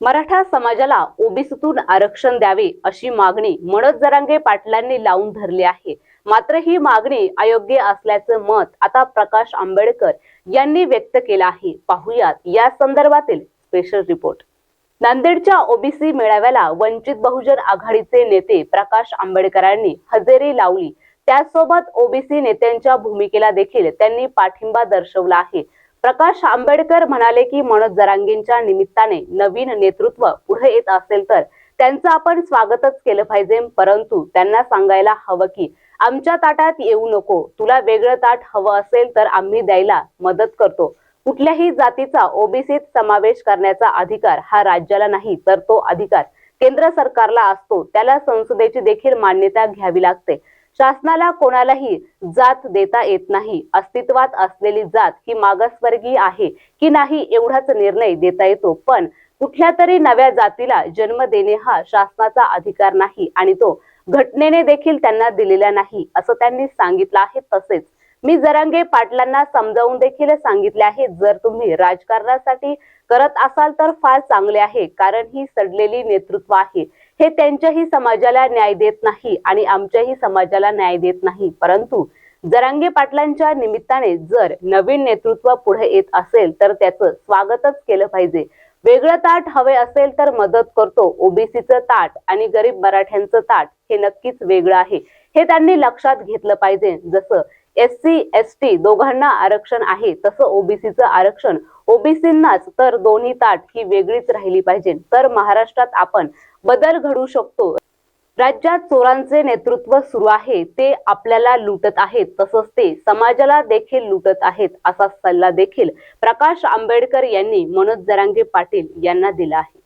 मराठा समाजाला ओबीसीतून आरक्षण द्यावे अशी मागणी मनोज जरांगे पाटलांनी लावून धरली आहे. मात्र ही मागणी अयोग्य असल्याचं मत आता प्रकाश आंबेडकर यांनी व्यक्त केलं आहे. पाहुयात या संदर्भातील स्पेशल रिपोर्ट नांदेडच्या ओबीसी मेळाव्याला वंचित बहुजन आघाडीचे नेते प्रकाश आंबेडकरांनी हजेरी लावली. त्यासोबत ओबीसी नेत्यांच्या भूमिकेला देखील त्यांनी पाठिंबा दर्शवला आहे. प्रकाश आंबेडकर म्हणाले की मनोज जरांगेंच्या निमित्ताने नवीन नेतृत्व पुढे येत असेल तर त्यांचं आपण स्वागतच केलं पाहिजे. परंतु त्यांना सांगायला हवं की आमच्या ताटात येऊ नको. तुला वेगळं ताट हवं असेल तर आम्ही द्यायला मदत करतो. कुठल्याही जातीचा ओबीसीत समावेश करण्याचा अधिकार हा राज्याला नाही तर तो अधिकार केंद्र सरकारला असतो. त्याला संसदेची देखील मान्यता घ्यावी लागते. शासनाला कोणालाही जात देता येत नाही. अस्तित्वात असलेली जात ही मागासवर्गीय आहे की नाही एवढाच निर्णय देता येतो. पण कुठल्या तरी नव्या जातीला जन्म देणे हा शासनाचा अधिकार नाही आणि तो घटनेने देखील त्यांना दिलेला नाही असं त्यांनी सांगितलं आहे तसेच. मी जरांगे पाटलांना समजावून देखील सांगितले आहे. जर तुम्ही राजकारणासाठी करत असाल तर फार चांगले आहे कारण ही सडलेली नेतृत्व आहे. हे त्यांच्याही समाजाला न्याय देत नाही आणि आमच्याही समाजाला न्याय देत नाही. परंतु जरांगे पाटलांच्या निमित्ताने जर नवीन नेतृत्व पुढे येत असेल तर त्याचं स्वागतच केलं पाहिजे. वेगळं ताट हवे असेल तर मदत करतो. ओबीसीचं ताट आणि गरीब मराठ्यांचं ताट हे नक्कीच वेगळं आहे. हे त्यांनी लक्षात घेतलं पाहिजे. जसं एस सी एस टी दोघांना आरक्षण आहे. तसं ओबीसीचं आरक्षण ओबीसींनाच तर दोन्ही ताट ही वेगळीच राहिली पाहिजे. तर महाराष्ट्रात आपण बदल घडू शकतो. राज्यात चोरांचे नेतृत्व सुरू आहे. ते आपल्याला लुटत आहेत. तसंच ते समाजाला देखील लुटत आहेत असा सल्ला देखील प्रकाश आंबेडकर यांनी मनोज जरांगे पाटील यांना दिला आहे.